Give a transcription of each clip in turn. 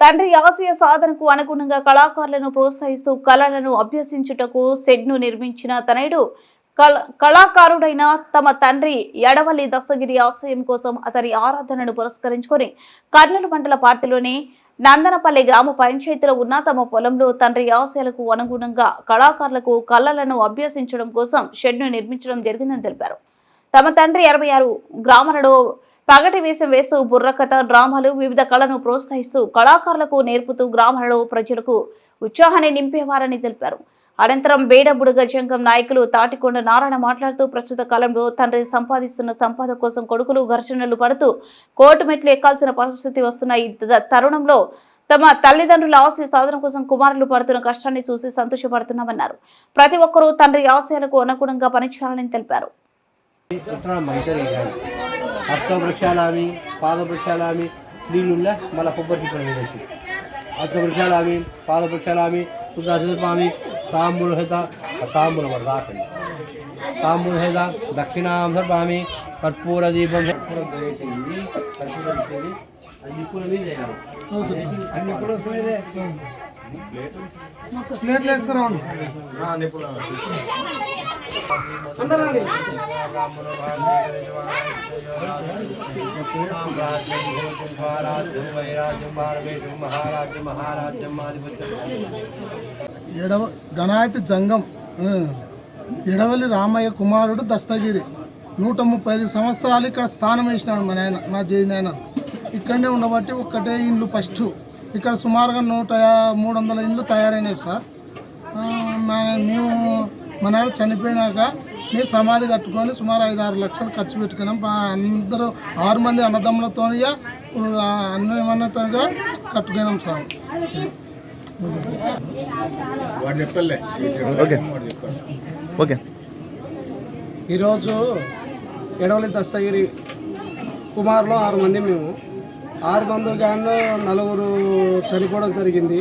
తండ్రి ఆశయ సాధనకు అనుగుణంగా కళాకారులను ప్రోత్సహిస్తూ కళలను అభ్యసించుటకు షెడ్ను నిర్మించిన తనయుడు కళ- కళాకారుడైన తమ తండ్రి ఎడవల్లి దస్తగిరి ఆశ్రయం కోసం అతని ఆరాధనను పురస్కరించుకొని కర్నూలు మండల పార్టీలోని నందనపల్లి గ్రామ పంచాయతీలో ఉన్న తమ పొలంలో తండ్రి ఆశయాలకు అనుగుణంగా కళాకారులకు కళలను అభ్యసించడం కోసం షెడ్ను నిర్మించడం జరిగిందని తెలిపారు. తమ తండ్రి ఇరవై ఆరు గ్రామాలలో పగటి వేషం వేస్తూ బుర్రకథ డ్రామాలు వివిధ కళను ప్రోత్సహిస్తూ కళాకారులకు నేర్పుతూ గ్రామాలలో ప్రజలకు ఉత్సాహాన్ని నింపేవారని తెలిపారు. అనంతరం బేడబుడుగ జంగం నాయకులు తాటికొండ నారాయణ మాట్లాడుతూ ప్రస్తుత కాలంలో తండ్రి సంపాదిస్తున్న సంపాద కోసం కొడుకులు ఘర్షణలు పడుతూ కోర్టు మెట్లు ఎక్కాల్సిన పరిస్థితి వస్తున్న ఈ తరుణంలో తమ తల్లిదండ్రుల ఆశయ సాధన కోసం కుమారులు పడుతున్న కష్టాన్ని చూసి సంతోషపడుతున్నామన్నారు. ప్రతి ఒక్కరూ తండ్రి ఆశయాలకు అనుగుణంగా పనిచేయాలని తెలిపారు. కుట్రామ్మ ఇద్దరు హస్తవృక్షాలామి పాదవృక్షాలామి దీనిల్ల మళ్ళీ కొబ్బరి చిప్పలు వేసి హస్తవృక్షాలామి పాదవృక్షాలామి సుధాపామి తాంబూలహేత తాంబూల మరి రాకండి తాంబూలహేత దక్షిణాం సర్వామి కర్పూర దీపం కర్పూరం వేసేది కర్పూరం మహారాజ్యం మహారాజ్యం ఎడవ గణాయతి జంగం ఎడవలి ఎడవల్లి రామయ్య కుమారుడు దస్తగిరి. నూట ముప్పై ఐదు సంవత్సరాలు ఇక్కడ స్థానం వేసినాడు మా నాయన మా జయ నాయన. ఇక్కడనే ఉండబట్టి ఒక్కటే ఇండ్లు ఫస్ట్. ఇక్కడ సుమారుగా నూట మూడు వందల ఇండ్లు తయారైనవి సార్. మేము మా నాయన చనిపోయినాక సమాధి కట్టుకొని సుమారు ఐదు ఆరు లక్షలు ఖర్చు పెట్టుకున్నాం. మా అందరూ ఆరు మంది అన్నదమ్ములతో అన్నమన్నతగా కట్టుకున్నాం సార్. ఓకే. ఓకే. ఈరోజు ఎడవలి దస్తగిరి కుమారులో ఆరు మంది మేము. ఆరు మంది గాను నలుగురు చనిపోవడం జరిగింది.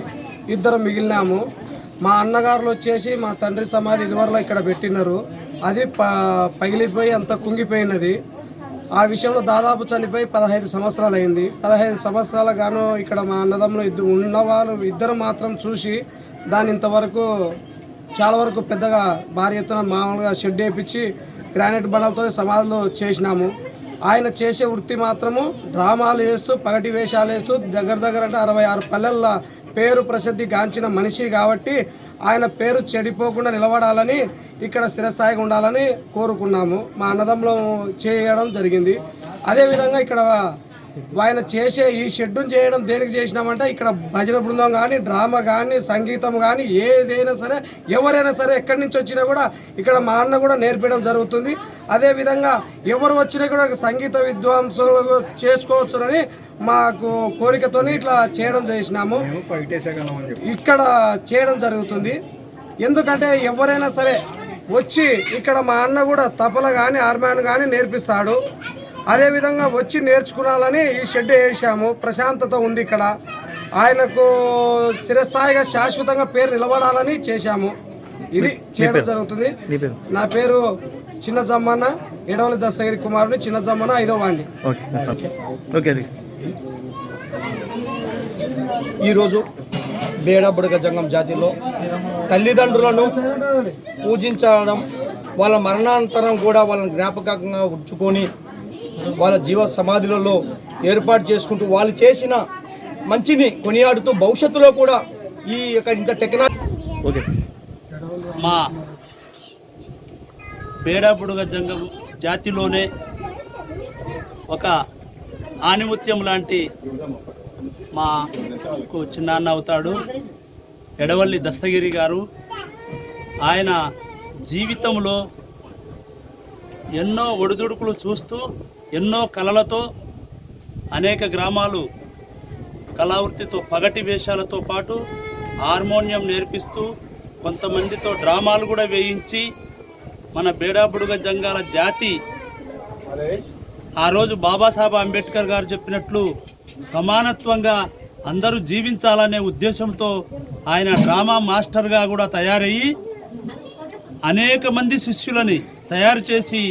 ఇద్దరు మిగిలినాము. మా అన్నగారులు వచ్చేసి మా తండ్రి సమాధి ఇదివరలో ఇక్కడ పెట్టినారు. అది ప పగిలిపోయి అంత కుంగిపోయినది. ఆ విషయంలో దాదాపు చనిపోయి పదహైదు సంవత్సరాలు అయింది పదహైదు సంవత్సరాల గాను ఇక్కడ మా అన్నదమ్ములు ఇద్దరు ఉన్నవాళ్ళు ఇద్దరు మాత్రం చూసి దాని ఇంతవరకు చాలా వరకు పెద్దగా భారీ ఎత్తున మామూలుగా షెడ్ వేయించి గ్రానైట్ బండలతో సమాధులు చేసినాము. ఆయన చేసే వృత్తి మాత్రము డ్రామాలు వేస్తూ పగటి వేషాలు వేస్తూ దగ్గర దగ్గర అంటే అరవై ఆరు పల్లెల పేరు ప్రసిద్ధి గాంచిన మనిషి కాబట్టి ఆయన పేరు చెడిపోకుండా నిలబడాలని ఇక్కడ స్థిరస్థాయిగా ఉండాలని కోరుకున్నాము. మా అన్నదమ్ములం చేయడం జరిగింది. అదేవిధంగా ఇక్కడ ఆయన చేసే ఈ షెడ్యూల్ చేయడం దేనికి చేసినామంటే ఇక్కడ భజన బృందం కానీ డ్రామా కానీ సంగీతం కానీ ఏదైనా సరే ఎవరైనా సరే ఎక్కడి నుంచి వచ్చినా కూడా ఇక్కడ మా అన్న కూడా నేర్పడం జరుగుతుంది. అదేవిధంగా ఎవరు వచ్చినా కూడా సంగీత విద్వాంసులు చేసుకోవచ్చునని మాకు కోరికతోని ఇట్లా చేయడం చేసినాము. ఇక్కడ చేయడం జరుగుతుంది. ఎందుకంటే ఎవరైనా సరే వచ్చి ఇక్కడ మా అన్న కూడా తపల కానీ ఆర్మాన్ కానీ నేర్పిస్తాడు. అదేవిధంగా వచ్చి నేర్చుకోవాలని ఈ షెడ్ వేసాము ప్రశాంతత ఉంది ఇక్కడ. ఆయనకు స్థిరస్థాయిగా శాశ్వతంగా పేరు నిలబడాలని చేశాము. ఇది చేయడం జరుగుతుంది. నీ పేరు చిన్న జమ్మన్న ఎడవలి దస్తగిరి కుమారుని చిన్న జమ్మన్న ఐదో అది. ఈరోజు బేడబుడగ జంగం జాతిలో తల్లిదండ్రులను పూజించడం వాళ్ళ మరణానంతరం కూడా వాళ్ళని జ్ఞాపకంగా ఉంచుకొని వాళ్ళ జీవ సమాధులలో ఏర్పాటు చేసుకుంటూ వాళ్ళు చేసిన మంచిని కొనియాడుతూ భవిష్యత్తులో కూడా ఈ యొక్క ఇంత టెక్నాలజీ ఓకే. మా బేడాపుడుగ జంగం జాతిలోనే ఒక ఆనిముత్యం లాంటి మాకు చిన్నాన్న అవుతాడు. ఎడవల్లి దస్తగిరి గారు ఆయన జీవితంలో ఎన్నో ఒడిదుడుకులు చూస్తూ ఎన్నో కళలతో అనేక గ్రామాలు కళావృత్తితో పగటి వేషాలతో పాటు హార్మోనియం నేర్పిస్తూ కొంతమందితో డ్రామాలు కూడా వేయించి మన బేడాబుడుగ జంగాల జాతి ఆ రోజు బాబాసాహెబ్ అంబేద్కర్ గారు చెప్పినట్లు సమానత్వంగా అందరూ జీవించాలనే ఉద్దేశంతో ఆయన డ్రామా మాస్టర్గా కూడా తయారయ్యి అనేక మంది శిష్యులని తయారు చేసి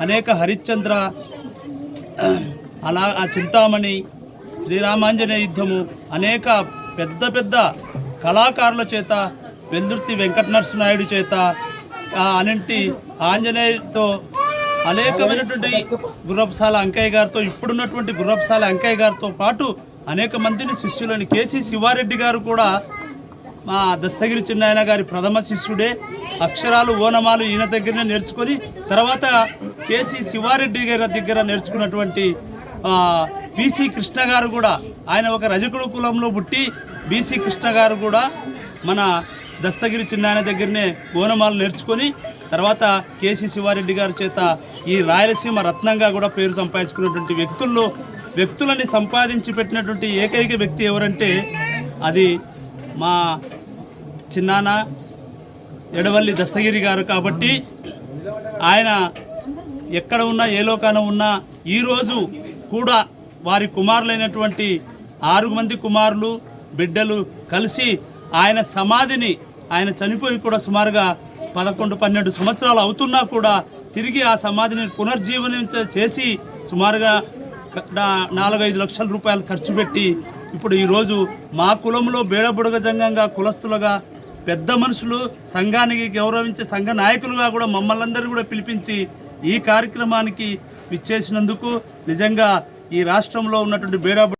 అనేక హరిశ్చంద్ర అలా ఆ చింతామణి శ్రీరామాంజనేయ యుద్ధము అనేక పెద్ద పెద్ద కళాకారుల చేత వెల్దుర్తి వెంకట నరసింహాయుడు చేత అనంటి ఆంజనేయుడితో అనేకమైనటువంటి గుర్రపుసాల అంకయ్య గారితో ఇప్పుడున్నటువంటి గుర్రపుసాల అంకయ్య గారితో పాటు అనేక మందిని శిష్యులని కేసీ శివారెడ్డి గారు కూడా మా దస్తగిరి చిన్నాయన గారి ప్రథమ శిష్యుడే. అక్షరాలు ఓనమాలు ఈయన దగ్గరనే నేర్చుకొని తర్వాత కేసీ శివారెడ్డి గారి దగ్గర నేర్చుకున్నటువంటి బీసీ కృష్ణ గారు కూడా ఆయన ఒక రజకుడు కులంలో పుట్టి బీసీ కృష్ణ గారు కూడా మన దస్తగిరి చిన్నాయన దగ్గరనే ఓనమాలు నేర్చుకొని తర్వాత కేసీ శివారెడ్డి గారి చేత ఈ రాయలసీమ రత్నంగా కూడా పేరు సంపాదించుకున్నటువంటి వ్యక్తుల్లో వ్యక్తులని సంపాదించి పెట్టినటువంటి ఏకైక వ్యక్తి ఎవరంటే అది మా చిన్నాన్న ఎడవల్లి దస్తగిరి గారు కాబట్టి ఆయన ఎక్కడ ఉన్నా ఏ లోకాన ఉన్నా ఈరోజు కూడా వారి కుమారులైనటువంటి ఆరు మంది కుమారులు బిడ్డలు కలిసి ఆయన సమాధిని ఆయన చనిపోయి కూడా సుమారుగా పదకొండు పన్నెండు సంవత్సరాలు అవుతున్నా కూడా తిరిగి ఆ సమాధిని పునర్జీవనం చేసి సుమారుగా నాలుగైదు లక్షల రూపాయలు ఖర్చు పెట్టి ఇప్పుడు ఈరోజు మా కులంలో బేడబుడగ జంగంగా కులస్తులుగా పెద్ద మనుషులు సంఘానికి గౌరవించే సంఘ నాయకులుగా కూడా మమ్మల్ని అందరూ కూడా పిలిపించి ఈ కార్యక్రమానికి విచ్చేసినందుకు నిజంగా ఈ రాష్ట్రంలో ఉన్నటువంటి బేడా